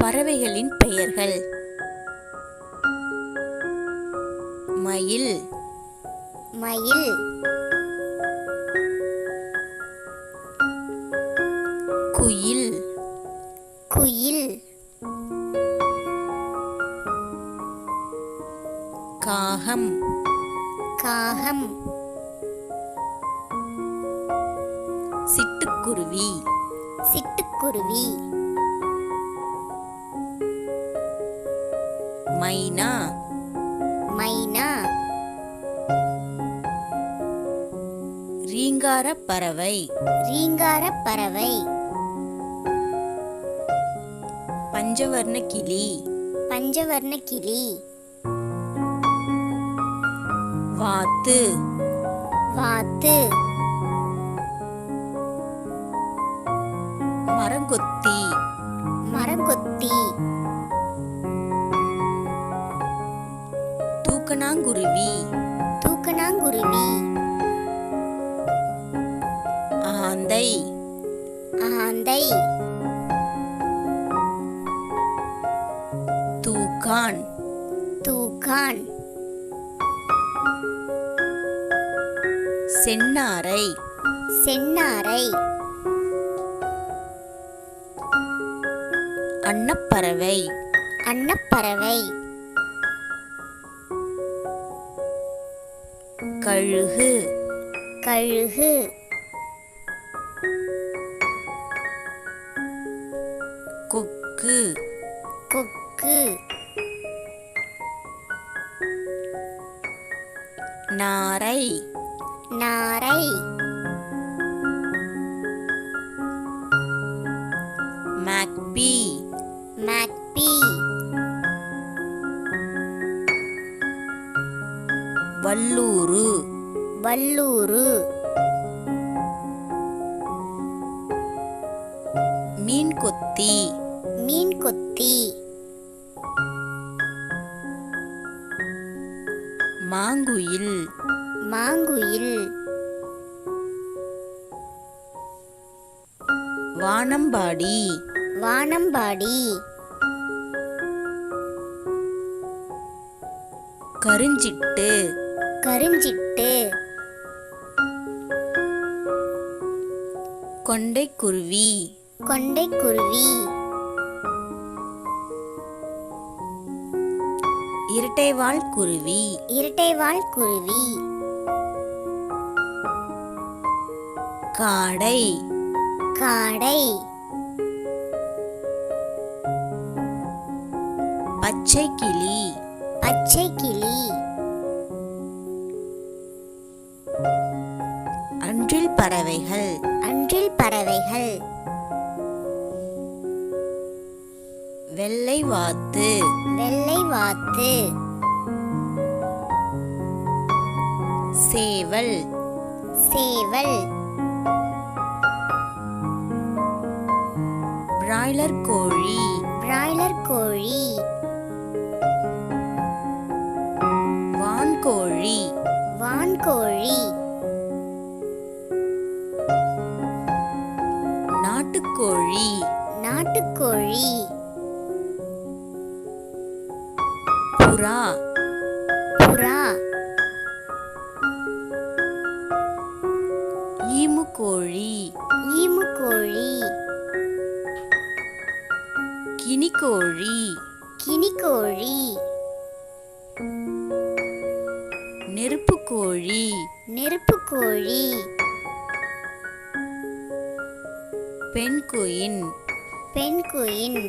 பறவைகளின் பெயர்கள். மயில். மயில். குயில். குயில். காகம். காகம். சிட்டுக்குருவி. சிட்டுக்குருவி. மைனா? மைனா? ரீங்கார பறவை. ரீங்கார பறவை. பஞ்சவர்ண கிளி. பஞ்சவர்ண கிளி. வாத்து. வாத்து. மரங்கொத்தி. மரங்கொத்தி. தூக்கணாங்குருவி. தூக்கணாங்குருவி. ஆந்தை. ஆந்தை. தூக்கான். தூக்கான். செந்நாரை. செந்நாரை. அன்னப்பறவை. அன்னப்பறவை. கழுகு. கழுகு. கொக்கு. கொக்கு. நாரை. நாரை. மேக்பி. மேக்பி. வல்லூரு. வல்லூரு. மீன் கொத்தி மீன் கொத்தி மாங்குயில். மாங்குயில். வானம்பாடி. வானம்பாடி. கருஞ்சிட்டு. கருஞ்சிட்டு. கொண்டைக்குருவி கொண்டைக்குருவி இரட்டைவால் குருவி. இரட்டைவால் குருவி. காடை. காடை. பச்சை கிளி பச்சை கிளி பறவைகள். அன்றில் பறவைகள். வெள்ளை வாத்து. வெள்ளை வாத்து. சேவல். சேவல். பிராய்லர் கோழி. பிராய்லர் கோழி. வான்கோழி. வான்கோழி. புறா. புறா. ஈமுக்கோழி ஈமுக்கோழி கினிக்கோழி கினிக்கோழி நெருப்புக்கோழி நெருப்புக்கோழி பெண்குயின் பெண்குயின்